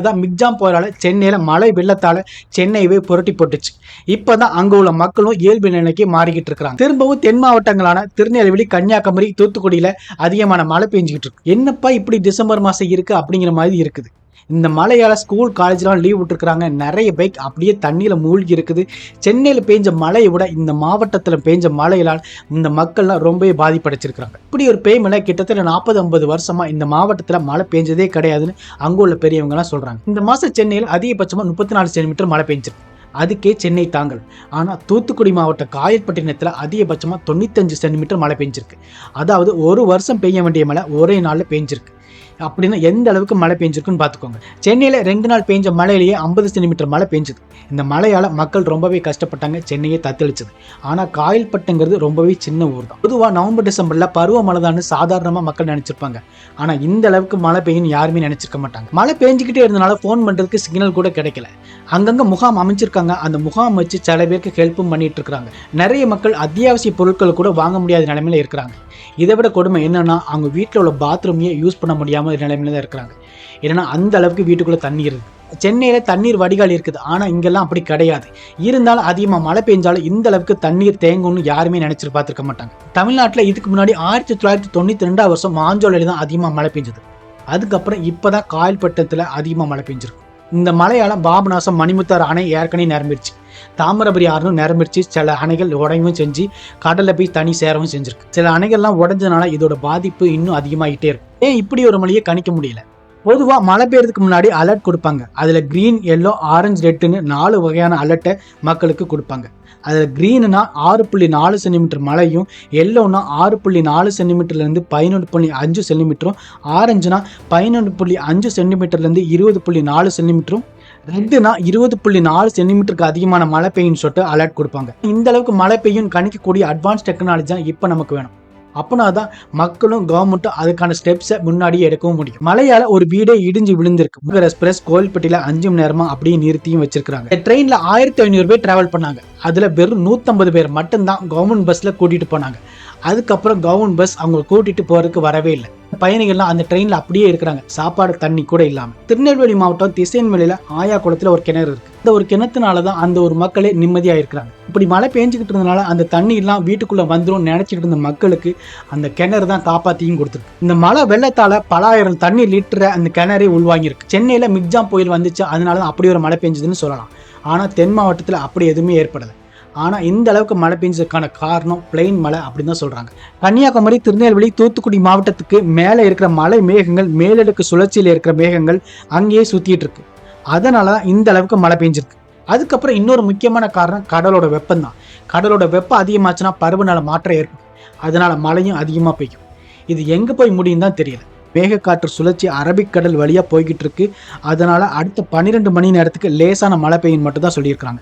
தான் மிக்ஜாம் புயலால சென்னையில மழை வெள்ளத்தால சென்னையவே புரட்டி போட்டுச்சு. இப்பதான் அங்க உள்ள மக்களும் இயல்பு நிலைக்கு மாறிக்கிட்டு இருக்கிறாங்க. திரும்பவும் தென் மாவட்டங்களான திருநெல்வேலி கன்னியாகுமரி தூத்துக்குடியில அதிகமான மழை பெஞ்சுக்கிட்டு இருக்கு. என்னப்பா இப்படி டிசம்பர் மாசம் இருக்கு அப்படிங்கிற மாதிரி இருக்குது. இந்த மழையால் ஸ்கூல் காலேஜ்லாம் லீவ் விட்டுருக்குறாங்க. நிறைய பைக் அப்படியே தண்ணியில் மூழ்கி இருக்குது. சென்னையில் பெஞ்ச மழையை விட இந்த மாவட்டத்தில் பெஞ்ச மழையினால் இந்த மக்கள்லாம் ரொம்பவே பாதிப்படைச்சிருக்கிறாங்க. இப்படி ஒரு பேய்மலை கிட்டத்தட்ட நாற்பது ஐம்பது வருஷமாக இந்த மாவட்டத்தில் மழை பெஞ்சதே கிடையாதுன்னு அங்கே உள்ள பெரியவங்கலாம் சொல்கிறாங்க இந்த மாதம் சென்னையில் அதிகபட்சமாக முப்பத்தி நாலு சென்டிமீட்டர் மழை பெஞ்சிருக்கு. அதுக்கே சென்னை தாங்கல். ஆனால் தூத்துக்குடி மாவட்ட காயல்பட்டினத்தில் அதிகபட்சமாக தொண்ணூத்தஞ்சு சென்டிமீட்டர் மழை பெஞ்சிருக்கு. அதாவது ஒரு வருஷம் பெய்ய வேண்டிய மழை ஒரே நாளில் பெஞ்சிருக்கு. அப்படின்னா எந்த அளவுக்கு மழை பெஞ்சிருக்குன்னு பார்த்துக்கோங்க. சென்னையில் ரெண்டு நாள் பெஞ்ச மழையிலேயே ஐம்பது சென்டிமீட்டர் மழை பெஞ்சுது. இந்த மழையால் மக்கள் ரொம்பவே கஷ்டப்பட்டாங்க சென்னையே தத்தளிச்சது. ஆனால் காயல்பட்டுங்கிறது ரொம்பவே சின்ன ஊர் தான். பொதுவாக நவம்பர் டிசம்பரில் பருவமழை தான் சாதாரணமாக மக்கள் நினச்சிருப்பாங்க. ஆனால் இந்த அளவுக்கு மழை பெய்யும் யாருமே நினச்சிருக்க மாட்டாங்க. மழை பெஞ்சிக்கிட்டே இருந்தனால ஃபோன் பண்ணுறதுக்கு சிக்னல் கூட கிடைக்கல. அங்கங்கே முகாம் அமைச்சிருக்காங்க. அந்த முகாம் வச்சு சில பேருக்கு ஹெல்ப்பும் பண்ணிட்டு இருக்கிறாங்க. நிறைய மக்கள் அத்தியாவசிய பொருட்களை கூட வாங்க முடியாத நிலைமையில இருக்கிறாங்க. இதை விட கொடுமை என்னென்னா அவங்க வீட்டில் உள்ள பாத்ரூமையே யூஸ் பண்ண முடியாமல் நிலைமையில தான் இருக்கிறாங்க. ஏன்னா அந்த அளவுக்கு வீட்டுக்குள்ளே தண்ணி இருக்குது சென்னையில் தண்ணீர் வடிகால் இருக்குது. ஆனால் இங்கெல்லாம் அப்படி கிடையாது. இருந்தாலும் அதிகமாக மழை பெஞ்சாலும் இந்த அளவுக்கு தண்ணீர் தேங்கும்னு யாருமே நினச்சி பார்த்துருக்க மாட்டாங்க. தமிழ்நாட்டில் இதுக்கு முன்னாடி ஆயிரத்தி தொள்ளாயிரத்தி தொண்ணூற்றி ரெண்டாவது வருஷம் மாஞ்சோலையில் தான் அதிகமாக மழை பெஞ்சது. அதுக்கப்புறம் இப்போ தான் காயல்பட்டத்தில் அதிகமாக மழை பெஞ்சிருக்கு. இந்த மலையால பாபநாசம் மணிமுத்தாறு அணை ஏற்கனவே நிரம்பிடுச்சு தாமிரபரணி ஆறுனும் நிரம்பிடுச்சு சில அணைகள் உடையவும் செஞ்சு கடல்ல போய் தனி சேரவும் செஞ்சிருக்கு. சில அணைகள்லாம் உடஞ்சதுனால இதோட பாதிப்பு இன்னும் அதிகமாகிட்டே இருக்கு. ஏன் இப்படி ஒரு மழையை கணிக்க முடியல? பொதுவாக மழை பெய்யறதுக்கு முன்னாடி அலர்ட் கொடுப்பாங்க. அதில் க்ரீன் எல்லோ ஆரஞ்சு ரெட்டுன்னு நாலு வகையான அலர்ட்டை மக்களுக்கு கொடுப்பாங்க. அதில் க்ரீனுனா ஆறு புள்ளி நாலு சென்டிமீட்டர் மழையும் எல்லோனா ஆறு புள்ளி நாலு சென்டிமீட்டர்லேருந்து பதினொன்று புள்ளி அஞ்சு சென்டிமீட்டரும் ஆரஞ்சுனா பதினொன்று புள்ளி அஞ்சு சென்டிமீட்டர்லேருந்து இருபது புள்ளி நாலு சென்டிமீட்டரும் ரெண்டுனா இருபது புள்ளி நாலு சென்டிமீட்டருக்கு அதிகமான மழை பெய்யும்னு சொல்லிட்டு அலர்ட் கொடுப்பாங்க. இந்த அளவுக்கு மழை பெய்யும் கணிக்கக்கூடிய அட்வான்ஸ் டெக்னாலஜி தான் இப்போ நமக்கு வேணும். அப்போனா தான் மக்களும் கவர்மெண்ட்டும் அதுக்கான ஸ்டெப்ஸை முன்னாடியே எடுக்கவும் முடியும். மழையால ஒரு வீடே இடிஞ்சு விழுந்திருக்கு. முகர் எக்ஸ்பிரஸ் கோயில்பட்டியில அஞ்சு மணி நேரமா அப்படியே நிறுத்தியும் வச்சிருக்காங்க ட்ரெயின்ல ஆயிரத்தி ஐநூறு பேர் டிராவல் பண்ணாங்க. அதில் வெறும் நூற்றம்பது பேர் மட்டும்தான் கவர்மெண்ட் பஸ்ஸில் கூட்டிகிட்டு போனாங்க. அதுக்கப்புறம் கவர்மெண்ட் பஸ் அவங்க கூட்டிகிட்டு போகிறதுக்கு வரவே இல்லை. பயணிகள்லாம் அந்த ட்ரெயினில் அப்படியே இருக்கிறாங்க. சாப்பாடு தண்ணி கூட இல்லாமல் திருநெல்வேலி மாவட்டம் திசையன்மலையில் ஆயா குளத்தில் ஒரு கிணறு இருக்குது இந்த ஒரு கிணத்துனால தான் அந்த ஒரு மக்களே நிம்மதியாக இருக்கிறாங்க. இப்படி மழை பெஞ்சிக்கிட்டு இருந்தனால அந்த தண்ணி எல்லாம் வீட்டுக்குள்ளே வந்துடும் நினச்சிட்டு இருந்த மக்களுக்கு அந்த கிணறு தான் காப்பாற்றியும் கொடுத்துருக்கு. இந்த மழை வெள்ளத்தால் பலாயிரம் தண்ணி லிட்டரை அந்த கிணறே உள்வாங்கியிருக்கு. சென்னையில் மிக்ஜாம் புயல் வந்துச்சு. அதனால தான் அப்படி ஒரு மழை பெஞ்சதுன்னு சொல்லலாம். ஆனால் தென் மாவட்டத்தில் அப்படி எதுவுமே ஏற்படலை. ஆனால் இந்த அளவுக்கு மழை பெஞ்சதுக்கான காரணம் பிளெயின் மழை அப்படின்னு தான் சொல்கிறாங்க கன்னியாகுமரி திருநெல்வேலி தூத்துக்குடி மாவட்டத்துக்கு மேலே இருக்கிற மலை மேகங்கள் மேலடுக்கு சுழற்சியில் இருக்கிற மேகங்கள் அங்கேயே சுற்றிட்டு இருக்கு. அதனால தான் இந்த அளவுக்கு மழை பெஞ்சிருக்கு. அதுக்கப்புறம் இன்னொரு முக்கியமான காரணம் கடலோட வெப்பம் தான். கடலோட வெப்பம் அதிகமாச்சுன்னா பருவநிலை மாற்றம் ஏற்படும். அதனால மழையும் அதிகமாக பெய்யும். இது எங்கே போய் முடியும் தான் தெரியல. மேகக்காற்று சுழற்சி அரபிக்கடல் வழியாக போய்கிட்டு இருக்கு. அதனால் அடுத்த பன்னிரெண்டு மணி நேரத்துக்கு லேசான மழை பெய்யும் மட்டும் தான் சொல்லியிருக்காங்க